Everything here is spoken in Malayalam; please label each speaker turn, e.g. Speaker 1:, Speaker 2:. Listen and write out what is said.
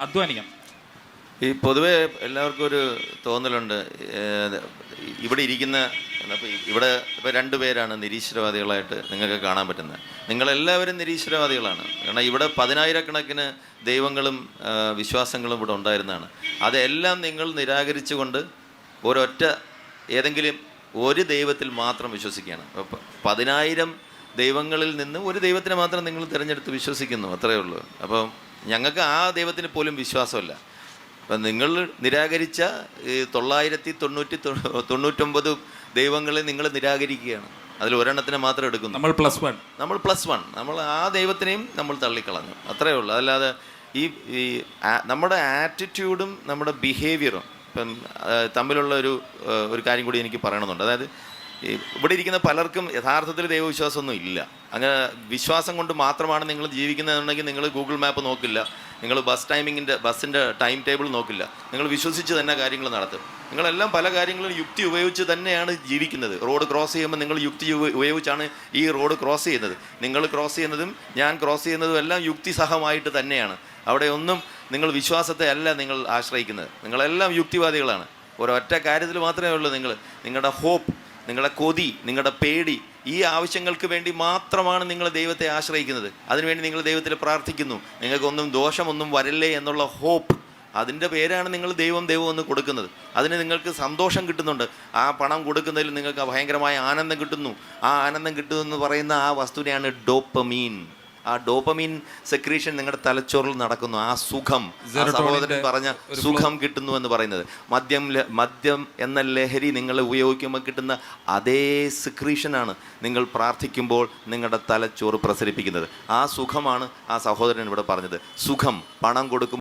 Speaker 1: അധ്വാനിക്കാം.
Speaker 2: ഈ പൊതുവേ എല്ലാവർക്കും ഒരു തോന്നലുണ്ട് ഇവിടെ ഇരിക്കുന്ന ഇവിടെ ഇപ്പോൾ രണ്ട് പേരാണ് നിരീശ്വരവാദികളായിട്ട് നിങ്ങൾക്ക് കാണാൻ പറ്റുന്നത് നിങ്ങളെല്ലാവരും നിരീശ്വരവാദികളാണ്. കാരണം ഇവിടെ പതിനായിരക്കണക്കിന് ദൈവങ്ങളും വിശ്വാസങ്ങളും ഇവിടെ ഉണ്ടായിരുന്നതാണ്. അതെല്ലാം നിങ്ങൾ നിരാകരിച്ചുകൊണ്ട് ഒരൊറ്റ ഏതെങ്കിലും ഒരു ദൈവത്തിൽ മാത്രം വിശ്വസിക്കുകയാണ്. പതിനായിരം ദൈവങ്ങളിൽ നിന്ന് ഒരു ദൈവത്തിനെ മാത്രം നിങ്ങൾ തിരഞ്ഞെടുത്ത് വിശ്വസിക്കുന്നു. അത്രയേ ഉള്ളൂ. അപ്പം ഞങ്ങൾക്ക് ആ ദൈവത്തിന് പോലും വിശ്വാസമല്ല. അപ്പം നിങ്ങൾ നിരാകരിച്ച ഈ തൊള്ളായിരത്തി തൊണ്ണൂറ്റി തൊണ്ണൂറ്റൊമ്പത് ദൈവങ്ങളെ നിങ്ങൾ നിരാകരിക്കുകയാണ്. അതിൽ ഒരെണ്ണത്തിന് മാത്രം എടുക്കുന്നു.
Speaker 1: നമ്മൾ പ്ലസ് വൺ
Speaker 2: നമ്മൾ പ്ലസ് വൺ നമ്മൾ ആ ദൈവത്തിനെയും നമ്മൾ തള്ളിക്കളഞ്ഞു. അത്രയേ ഉള്ളൂ. അതല്ലാതെ ഈ ഈ നമ്മുടെ ആറ്റിറ്റ്യൂഡും നമ്മുടെ ബിഹേവിയറും ഇപ്പം തമ്മിലുള്ള ഒരു ഒരു കാര്യം കൂടി എനിക്ക് പറയണമെന്നുണ്ട്. അതായത് ഇവിടെ ഇരിക്കുന്ന പലർക്കും യഥാർത്ഥത്തിൽ ദൈവവിശ്വാസമൊന്നും ഇല്ല. അങ്ങനെ വിശ്വാസം കൊണ്ട് മാത്രമാണ് നിങ്ങൾ ജീവിക്കുന്നതെന്നുണ്ടെങ്കിൽ നിങ്ങൾ ഗൂഗിൾ മാപ്പ് നോക്കില്ല. നിങ്ങൾ ബസ് ടൈമിങ്ങിന്റെ ബസ്സിന്റെ ടൈം ടേബിൾ നോക്കില്ല. നിങ്ങൾ വിശ്വസിച്ച് തന്നെ കാര്യങ്ങൾ നടത്തും. നിങ്ങളെല്ലാം പല കാര്യങ്ങളും യുക്തി ഉപയോഗിച്ച് തന്നെയാണ് ജീവിക്കുന്നത്. റോഡ് ക്രോസ് ചെയ്യുമ്പോൾ നിങ്ങൾ യുക്തി ഉപയോഗിച്ചാണ് ഈ റോഡ് ക്രോസ് ചെയ്യുന്നത്. നിങ്ങൾ ക്രോസ് ചെയ്യുന്നതും ഞാൻ ക്രോസ് ചെയ്യുന്നതും എല്ലാം യുക്തിസഹമായിട്ട് തന്നെയാണ്. അവിടെ ഒന്നും നിങ്ങൾ വിശ്വാസത്തെ അല്ല നിങ്ങൾ ആശ്രയിക്കുന്നത്. നിങ്ങളെല്ലാം യുക്തിവാദികളാണ്. ഒരൊറ്റ കാര്യത്തിൽ മാത്രമേ ഉള്ളൂ നിങ്ങൾ. നിങ്ങളുടെ ഹോപ്പ് നിങ്ങളുടെ കൊതി നിങ്ങളുടെ പേടി ഈ ആവശ്യങ്ങൾക്ക് വേണ്ടി മാത്രമാണ് നിങ്ങൾ ദൈവത്തെ ആശ്രയിക്കുന്നത്. അതിനുവേണ്ടി നിങ്ങൾ ദൈവത്തിൽ പ്രാർത്ഥിക്കുന്നു. നിങ്ങൾക്കൊന്നും ദോഷമൊന്നും വരല്ലേ എന്നുള്ള ഹോപ്പ്. അതിന്റെ പേരാണ് നിങ്ങൾ ദൈവം ദൈവം എന്ന് കൊടുക്കുന്നത്. അതിന് നിങ്ങൾക്ക് സന്തോഷം കിട്ടുന്നുണ്ട്. ആ പണം കൊടുക്കുന്നതിൽ നിങ്ങൾക്ക് ഭയങ്കരമായ ആനന്ദം കിട്ടുന്നു. ആ ആനന്ദം കിട്ടുന്നു എന്ന് പറയുന്ന ആ വസ്തുവിനെയാണ് ഡോപ്പമീൻ. ആ ഡോപ്പമീൻ സെക്രീഷൻ നിങ്ങളുടെ തലച്ചോറിൽ നടക്കുന്നു. ആ സുഖം സഹോദരൻ പറഞ്ഞ സുഖം കിട്ടുന്നു എന്ന് പറയുന്നത്. മദ്യം മദ്യം എന്ന ലഹരി നിങ്ങൾ ഉപയോഗിക്കുമ്പോൾ കിട്ടുന്ന അതേ സെക്രീഷനാണ് നിങ്ങൾ പ്രാർത്ഥിക്കുമ്പോൾ നിങ്ങളുടെ തലച്ചോറ് പ്രസരിപ്പിക്കുന്നത്. ആ സുഖമാണ് ആ സഹോദരൻ ഇവിടെ പറഞ്ഞത്. സുഖം പണം കൊടുക്കും